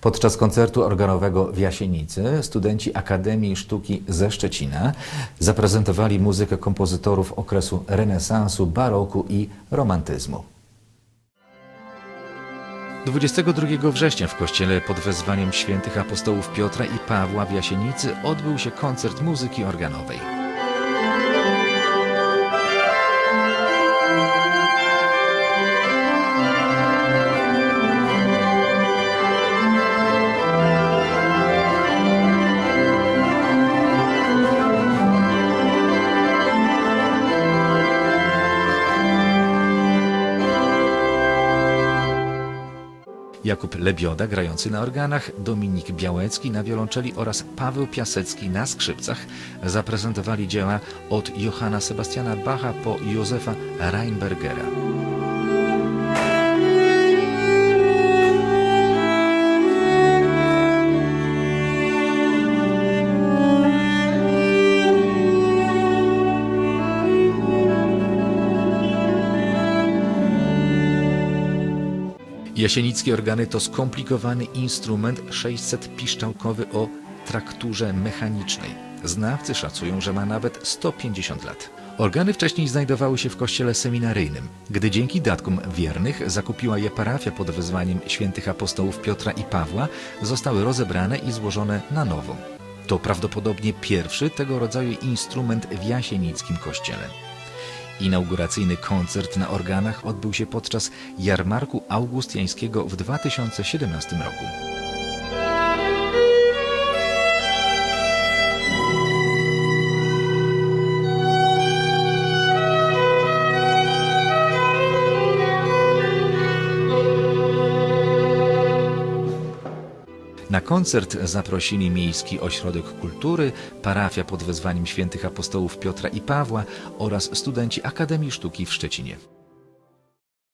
Podczas koncertu organowego w Jasienicy studenci Akademii Sztuki ze Szczecina zaprezentowali muzykę kompozytorów okresu renesansu, baroku i romantyzmu. 22 września w kościele pod wezwaniem świętych apostołów Piotra i Pawła w Jasienicy odbył się koncert muzyki organowej. Jakub Lebioda grający na organach, Dominik Białecki na wiolonczeli oraz Paweł Piasecki na skrzypcach zaprezentowali dzieła od Johanna Sebastiana Bacha po Józefa Reinbergera. Jasienickie organy to skomplikowany instrument 600-piszczałkowy o trakturze mechanicznej. Znawcy szacują, że ma nawet 150 lat. Organy wcześniej znajdowały się w kościele seminaryjnym. Gdy dzięki datkom wiernych zakupiła je parafia pod wezwaniem świętych apostołów Piotra i Pawła, zostały rozebrane i złożone na nowo. To prawdopodobnie pierwszy tego rodzaju instrument w jasienickim kościele. Inauguracyjny koncert na organach odbył się podczas jarmarku augustiańskiego w 2017 roku. Na koncert zaprosili Miejski Ośrodek Kultury, parafia pod wezwaniem świętych apostołów Piotra i Pawła oraz studenci Akademii Sztuki w Szczecinie.